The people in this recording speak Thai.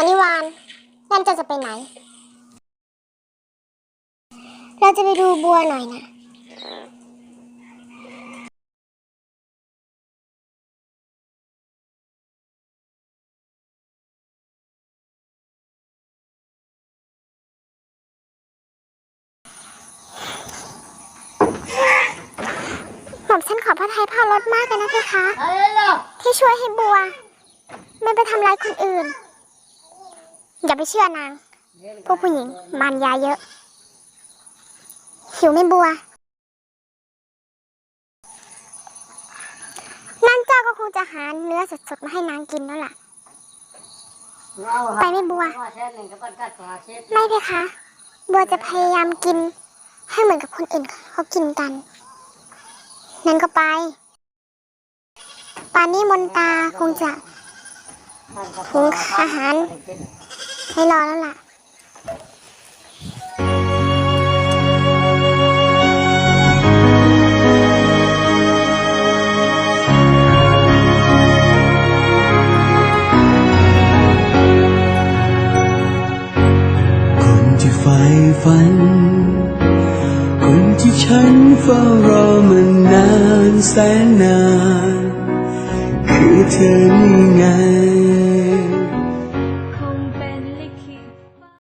สันนิวานนั่นจะจะไปไหน เราจะไปดูบัวหน่อยนะหม่อมฉันขอพระทัยพ่อรถมากเลยนะเพคะ ที่ช่วยให้บัว ไม่ไปทำร้ายคนอื่น อย่าไปเชื่อนาง พวกผู้หญิงมารยาเยอะ หิวไหม่บัว นั่นเจ้าก็คงจะหาเนื้อสดๆมาให้นางกินแล้วล่ะ ไปไม่บัว ไม่เพคะ บัวจะพยายามกิน ให้เหมือนกับคนอื่นเขากินกัน นั่นก็ไป ป่านนี้มนตาคงจะหุงอาหาร ให้รอแล้วล่ะคนที่ใฝ่ฝัน คนที่ฉันเฝ้ารอมานานแสนนาน คือเธอนี่ไง